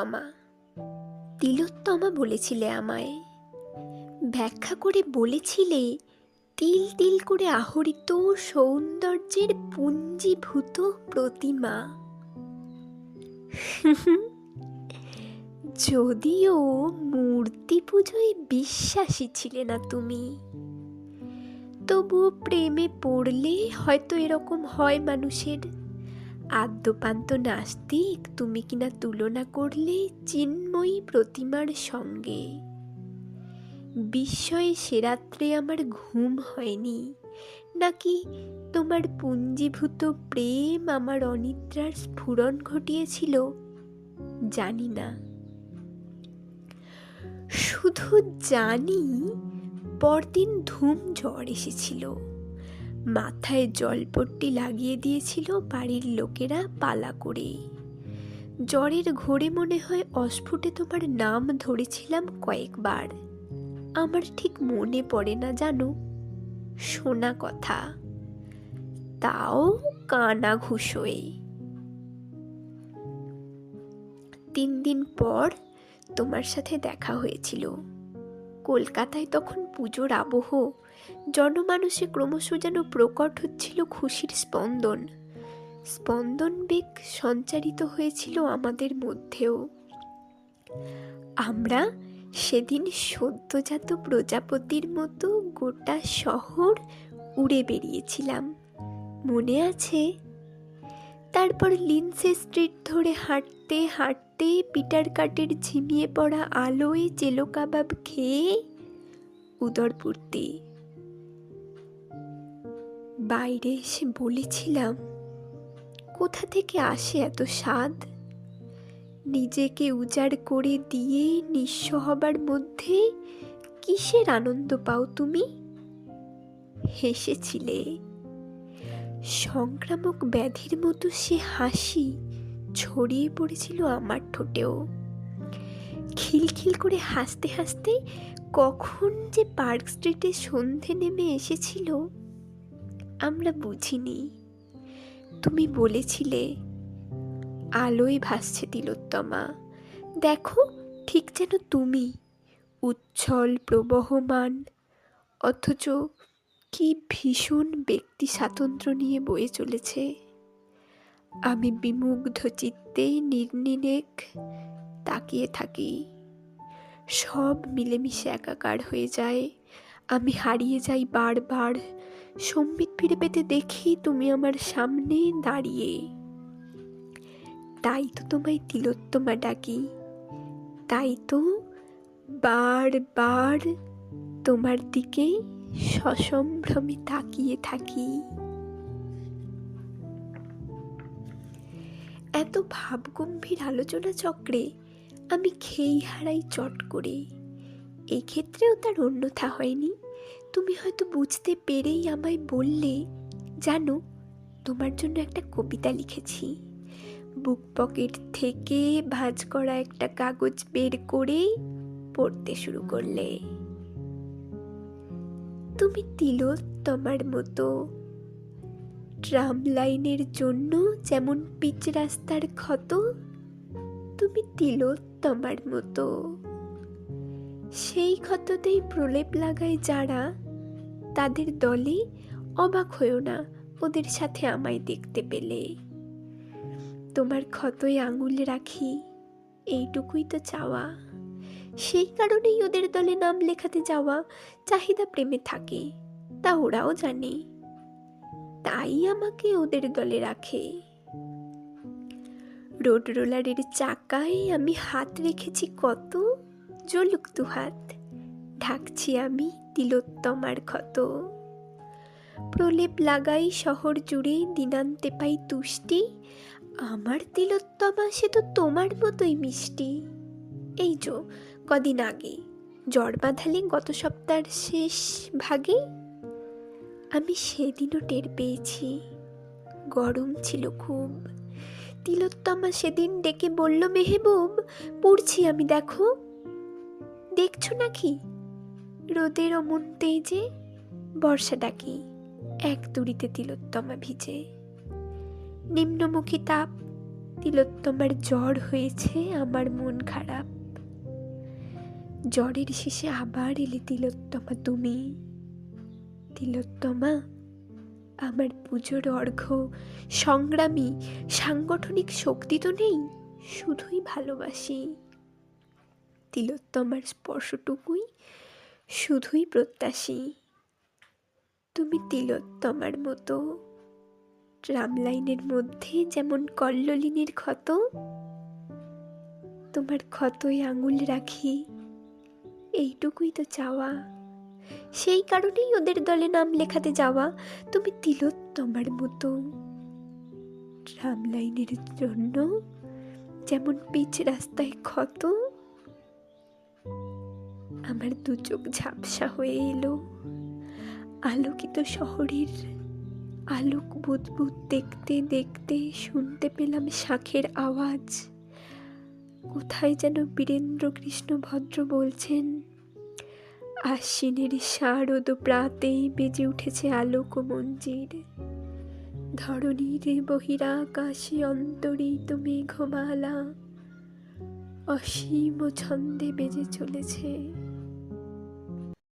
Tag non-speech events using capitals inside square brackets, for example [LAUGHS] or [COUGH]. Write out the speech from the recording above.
তিলোত্তমা। তিলোত্তমা বলেছিলে আমায়। ব্যাখ্যা করে বলেছিলে, তিল তিল করে আহরিত সৌন্দর্যের পুঞ্জীভূত প্রতিমা। [LAUGHS] যদিও মূর্তি পুজোয় বিশ্বাসী ছিলে না তুমি, তবুও প্রেমে পড়লে হয়তো এরকম হয় মানুষের। আদ্যপান্ত নাস্তিক, তুমি কিনা তুলনা করলে চিন্ময়ী প্রতিমার সঙ্গে। বিস্ময়ে সে রাত্রে আমার ঘুম হয়নি। নাকি তোমার পুঞ্জীভূত প্রেম আমার অনিদ্রার স্ফুরণ ঘটিয়েছিল? জানি না। শুধু জানি, পরদিন ধুম জ্বর এসেছিল। মাথায় জলপট্টি লাগিয়ে দিয়েছিল বাড়ির লোকেরা পালা করে জ্বরের ঘোরে মনে হয় অস্ফুটে তোমার নাম ধরেছিলাম কয়েকবার। আমার ঠিক মনে পড়ে না জানো? শোনা কথা। তাও কানা ঘুষোয়। তিন দিন পর তোমার সাথে দেখা হয়েছিল। কলকাতায় তখন পুজোর আবহ। জনমানুষে ক্রমশ যেন প্রকট হচ্ছিল খুশির স্পন্দন। স্পন্দন বেগ সঞ্চারিত হয়েছিল আমাদের মধ্যেও। আমরা সেদিন সদ্যজাত প্রজাপতির মতো গোটা শহর উড়ে বেরিয়েছিলাম। মনে আছে তারপর লিন্সে স্ট্রিট ধরে হাঁটতে হাঁটতে পিটার কাটের ঝিমিয়ে পড়া আলোয় জেলো কাবাব খেয়ে উদরপূর্তি। বাইরে এসে বলেছিলাম, কোথা থেকে আসে এত স্বাদ? নিজেকে উজাড় করে দিয়ে নিঃস্ব হবার মধ্যে, কিসের আনন্দ পাও তুমি? হেসেছিলে। সংক্রামক ব্যাধির মতো সে হাসি ছড়িয়ে পড়েছিল আমার ঠোঁটেও। খিলখিল করে হাসতে হাসতে কখন যে পার্ক স্ট্রিটে সন্ধে নেমে এসেছিল, আমরা বুঝিনি। তুমি বলেছিলে, আলোয় ভাসছে তিলোত্তমা। দেখো, ঠিক যেন তুমি, উচ্ছল, প্রবহমান, অথচ কি ভীষণ ব্যক্তি স্বাতন্ত্র্য নিয়ে বয়ে চলেছে। আমি বিমুগ্ধ চিত্তে নির্নিনেক তাকিয়ে থাকি। সব মিলেমিশে একাকার হয়ে যায়। আমি হারিয়ে যাই বারবার। সম্বিত ফিরে পেতে দেখি তুমি আমার সামনে দাঁড়িয়ে। তাই তো তোমায় তিলোত্তমা ডাকি। তাই তো বারবার তোমার দিকে সসম্ভ্রমে তাকিয়ে থাকি। এত ভাবগম্ভীর আলোচনা চক্রে আমি খেই হারাই চট করে। এক্ষেত্রেও তার অন্যথা হয়নি। তুমি হয়তো বুঝতে পেরেই আমায় বললে, জানো, তোমার জন্য একটা কবিতা লিখেছি। বুক পকেট থেকে ভাঁজ করা একটা কাগজ বের করে পড়তে শুরু করলে। তুমি তোমার মতো। ট্রাম লাইনের জন্য যেমন পিচ রাস্তার ক্ষত, তুমি তিল তোমার মতো। সেই ক্ষততেই প্রলেপ লাগায় যারা, তাদের দলে অবাক হয়েও না ওদের সাথে আমায় দেখতে পেলে। তোমার ক্ষতই আঙুল রাখি, এইটুকুই তো চাওয়া। সেই কারণেই ওদের দলে নাম লেখাতে যাওয়া চাহিদা প্রেমে থাকে, তা ওরাও জানে। তাই আমাকে ওদের দলে রাখে। রোড রোলারের চাকায় আমি হাত রেখেছি কত? জলুক হাত, ঢাকছি আমি তিলোত্তমার ক্ষত। প্রলেপ লাগাই শহর জুড়ে দিনান্তে পাই তুষ্টি, আমার তিলোত্তমা সে তো তোমার মতোই মিষ্টি। এই যো, কদিন আগে। জ্বর বাঁধালে গত সপ্তাহের শেষ ভাগে আমি সেদিনও টের পেয়েছি। গরম ছিল খুব। তিলোত্তমা সেদিন ডেকে বলল, মেহেবুব, পড়ছি আমি, দেখো। দেখছ নাকি? রোদের অমন তেজে বর্ষা ডাকি এক তুড়িতে তিলোত্তমা ভিজে। নিম্নমুখী তাপ তিলোত্তমার জ্বর হয়েছে, আমার মন খারাপ। জ্বরের শেষে আবার এলে তিলোত্তমা, তুমি? তিলোত্তমা, আমার পুজোর অর্ঘ্য, সংগ্রামী, সাংগঠনিক শক্তি তো নেই, শুধুই ভালোবাসি। তিলোত্তমার স্পর্শটুকুই শুধুই প্রত্যাশী। তুমি তিলোত্তমার মতো, ট্রাম লাইনের মধ্যে যেমন কল্লোলিনীর ক্ষত, তোমার ক্ষতই আঙুল রাখি এইটুকুই তো চাওয়া। সেই কারণেই ওদের দলে নাম লেখাতে যাওয়া। তুমি তিলোত্তমার মতো। ট্রাম লাইনের জন্য যেমন পিচ রাস্তায় ক্ষত, আমার দু চোখ ঝাপসা হয়ে এলো। আলোকিত শহরের আলোক বুদবুদ দেখতে দেখতে শুনতে পেলাম শাখের আওয়াজ। কোথায় যেন বীরেন্দ্র কৃষ্ণ ভদ্র বলছেন আশ্বিনের শারদ প্রাতেই বেজে উঠেছে আলোক মঞ্জির। ধরণীর বহিরাকাশে অন্তরিত মেঘমালা। অসীম ছন্দে বেজে চলেছে